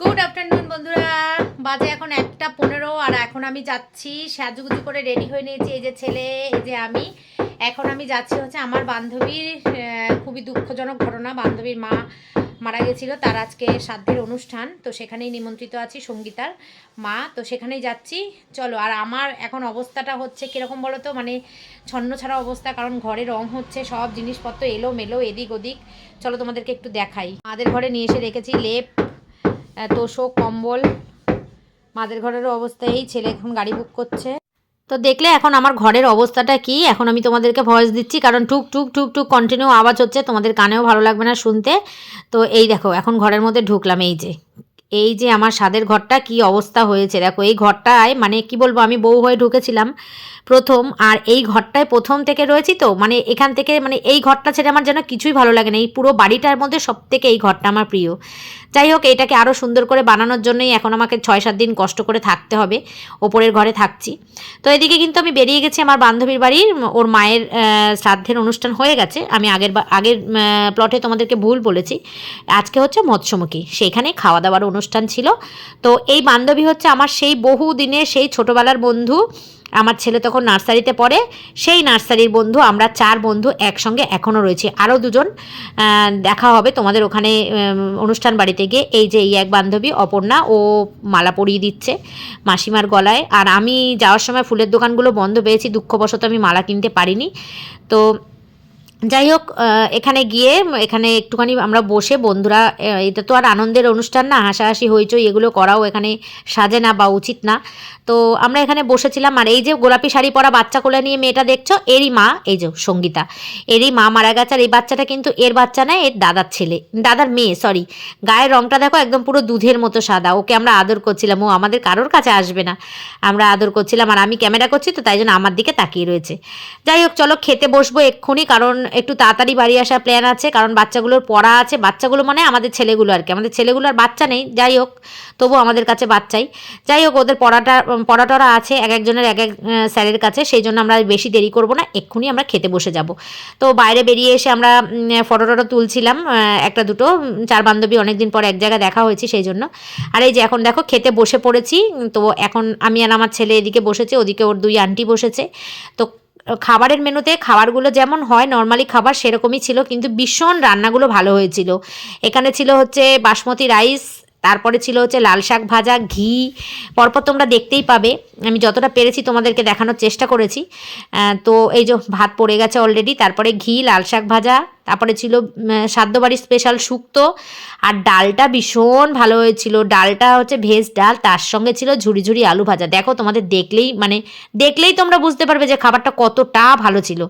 Good afternoon বন্ধুরা। বাজে এখন একটা পনেরো, আর এখন আমি যাচ্ছি সাজুগুজু করে রেডি হয়ে নিয়েছি এই যে ছেলে, এই যে আমি। এখন আমি যাচ্ছি হচ্ছে আমার বান্ধবীর খুবই দুঃখজনক ঘটনা। বান্ধবীর মা মারা গেছিল, তার আজকে সাধ্যের অনুষ্ঠান। তো সেখানেই নিমন্ত্রিত আছি সঙ্গীতার মা। তো সেখানেই যাচ্ছি। চলো, আর আমার এখন অবস্থাটা হচ্ছে কীরকম বলো তো মানে ছন্ন ছাড়া অবস্থা, কারণ ঘরে রং হচ্ছে, সব জিনিসপত্র এলো মেলো এদিক ওদিক। চলো তোমাদেরকে একটু দেখাই। মাদের ঘরে নিয়ে এসে রেখেছি লেপ। আহ, শোক কম্বল। মাদের ঘরের অবস্থা এই ছেলে এখন গাড়ি বুক করছে। তো দেখলে এখন আমার ঘরের অবস্থাটা কি? এখন আমি তোমাদেরকে ভয়েস দিচ্ছি কারণ টুক টুক টুক টুক কন্টিনিউ আওয়াজ হচ্ছে তোমাদের কানেও ভালো লাগবে না শুনতে। তো এই দেখো এখন ঘরের মধ্যে ঢুকলাম এই যে। এই যে আমার স্বাদের ঘরটা কি অবস্থা হয়েছে? দেখো, এই ঘরটায় মানে কি বলব, আমি বউ হয়ে ঢুকেছিলাম প্রথম, আর এই ঘরটায় প্রথম থেকে রয়েছি তো মানে এখান থেকে মানে এই ঘরটা ছেড়ে আমার যেন কিছুই ভালো লাগে না। এই পুরো বাড়িটার মধ্যে সব থেকে এই ঘরটা আমার প্রিয়। যাই হোক, এটাকে আরও সুন্দর করে বানানোর জন্যই এখন আমাকে ছয় সাত দিন কষ্ট করে থাকতে হবে, ওপরের ঘরে থাকছি। তো এদিকে কিন্তু আমি বেরিয়ে গেছি আমার বান্ধবীর বাড়ির, ওর মায়ের শ্রাদ্ধের অনুষ্ঠান হয়ে গেছে। আমি আগের আগের প্লটে তোমাদেরকে ভুল বলেছি। আজকে হচ্ছে মৎস্যমুখী সেইখানে খাওয়া দাওয়ার ছিল। তো এই বান্ধবী হচ্ছে আমার সেই বহু দিনের সেই ছোটোবেলার বন্ধু। আমার ছেলে তখন নার্সারিতে পড়ে। সেই নার্সারির বন্ধু, আমরা চার বন্ধু একসঙ্গে এখনও রয়েছি। আরও দুজন দেখা হবে তোমাদের ওখানে অনুষ্ঠান বাড়িতে গিয়ে। এই যে এই এক বান্ধবী, অপর্ণা, ও মালা পরিয়ে দিচ্ছে মাসিমার গলায়। আর আমি যাওয়ার সময় ফুলের দোকানগুলো বন্ধ পেয়েছি। দুঃখবশত আমি মালা কিনতে পারিনি। তো যাই হোক এখানে গিয়ে, এখানে একটুখানি আমরা বসে বন্ধুরা এটা তো আর আনন্দের অনুষ্ঠান না, হাসাহাসি, হইচই এগুলো করাও এখানে সাজে না বা উচিত না। তো আমরা এখানে বসেছিলাম, আর এই যে গোলাপি শাড়ি পরা বাচ্চা কোলে নিয়ে মেয়েটা দেখছ, এরই মা, এই যে সঙ্গীতা, এরই মা মারা গেছে, আর এই বাচ্চাটা কিন্তু এর বাচ্চা না, এর দাদার ছেলে, দাদার মেয়ে সরি গায়ের রংটা দেখো একদম পুরো দুধের মতো সাদা, ওকে আমরা আদর করছিলাম, ও আমাদের কারোর কাছে আসবে না, আমরা আদর করছিলাম, আর আমি ক্যামেরা করছি, তো তাই জন্য আমার দিকে তাকিয়ে রয়েছে। যাই হোক চলো খেতে বসবো এক্ষুনি, কারণ একটু তাড়াতাড়ি বাড়ি আসার প্ল্যান আছে, কারণ বাচ্চাগুলোর পড়া আছে। বাচ্চাগুলো মানে আমাদের ছেলেগুলো আর কি। আমাদের ছেলেগুলো আর বাচ্চা নেই, যাই হোক তবু আমাদের কাছে বাচ্চাই। যাই হোক, ওদের পড়াটা পড়া টড়া আছে এক একজনের এক এক স্যারের কাছে, সেই জন্য আমরা বেশি দেরি করব না, এক্ষুনি আমরা খেতে বসে যাব। তো বাইরে বেরিয়ে এসে আমরা ফটো টটো তুলছিলাম একটা দুটো, চার বান্ধবী অনেকদিন পর এক জায়গায় দেখা হয়েছে সেই জন্য। আর এই যে এখন দেখো, খেতে বসে পড়েছি, তো এখন আমি আর আমার ছেলে এদিকে বসেছে, ওদিকে ওর দুই আন্টি বসেছে। তো খাবারের মেনুতে খাবারগুলো যেমন হয় নর্মালি খাবার সেরকমই ছিল, কিন্তু ভীষণ রান্নাগুলো ভালো হয়েছিল। এখানে ছিল হচ্ছে বাসমতি রাইস, তারপরে ছিল হচ্ছে লাল শাক ভাজা, ঘি। পরপর তোমরা দেখতেই পাবে, আমি যতটা পেরেছি তোমাদেরকে দেখানোর চেষ্টা করেছি। তো এই যে ভাত পড়ে গেছে অলরেডি তারপরে ঘি, লাল শাক ভাজা তারপরে ছিল সাদ্য বাড়ির স্পেশাল শুক্তো, আর ডালটা ভীষণ ভালো হয়েছিল। ডালটা হচ্ছে ভেজ ডাল, তার সঙ্গে ছিল ঝুড়ি ঝুড়ি আলু ভাজা। দেখো তোমাদের দেখলেই মানে দেখলেই তোমরা বুঝতে পারবে যে খাবারটা কতটা ভালো ছিল।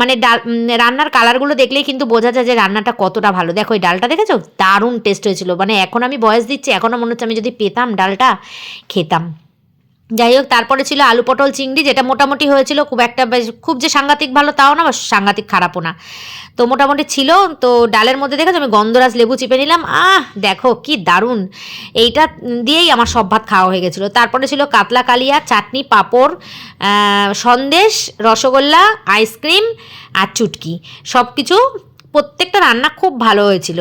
মানে ডাল রান্নার কালারগুলো দেখলেই কিন্তু বোঝা যায় যে রান্নাটা কতটা ভালো। দেখো এই ডালটা দেখেছ? দারুণ টেস্ট হয়েছিল। মানে এখন আমি বয়স দিচ্ছি এখনও মনে হচ্ছে আমি যদি পেতাম ডালটা, খেতাম। যাই হোক, তারপরে ছিল আলু পটল চিংড়ি, যেটা মোটামুটি হয়েছিল খুব একটা বেশ, খুব যে সাংঘাতিক ভালো তাও না, বা সাংঘাতিক খারাপও না। তো মোটামুটি ছিল, তো ডালের মধ্যে দেখেছ আমি গন্ধরাজ লেবু চিপে নিলাম, আহ, দেখো কি দারুণ। এইটা দিয়েই আমার সব ভাত খাওয়া হয়ে গেছিল। তারপরে ছিল কাতলা কালিয়া, চাটনি, পাঁপড় সন্দেশ, রসগোল্লা, আইসক্রিম আর চুটকি। সব কিছু প্রত্যেকটা রান্না খুব ভালো হয়েছিল।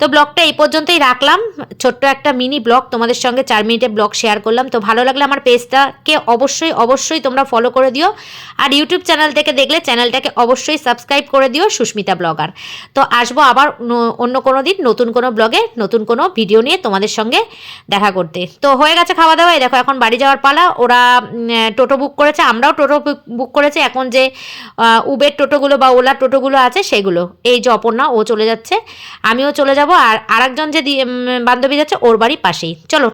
তো ব্লগটা এই পর্যন্তই রাখলাম। ছোট্ট একটা মিনি ব্লগ তোমাদের সঙ্গে চার মিনিটের ব্লগ শেয়ার করলাম। তো ভালো লাগলে আমার পেজটাকে অবশ্যই অবশ্যই তোমরা ফলো করে দিও। আর ইউটিউব চ্যানেল থেকে দেখলে চ্যানেলটাকে অবশ্যই সাবস্ক্রাইব করে দিও সুস্মিতা ব্লগার। তো আসব আবার অন্য কোনো দিন নতুন কোনো ব্লগে, নতুন কোনো ভিডিও নিয়ে তোমাদের সঙ্গে দেখা করতে। তো হয়ে গেছে খাওয়া দাওয়া। দেখো এখন বাড়ি যাওয়ার পালা। ওরা টোটো বুক করেছে। আমরাও টোটো বুক করেছে। এখন যে উবের টোটোগুলো বা ওলার টোটোগুলো আছে সেগুলো। এই যে অপর্ণা, ও চলে যাচ্ছে। আমিও চলে যাব আর আরেকজন যে বান্ধবী যাচ্ছে, ওর বাড়ি পাশেই। চলো।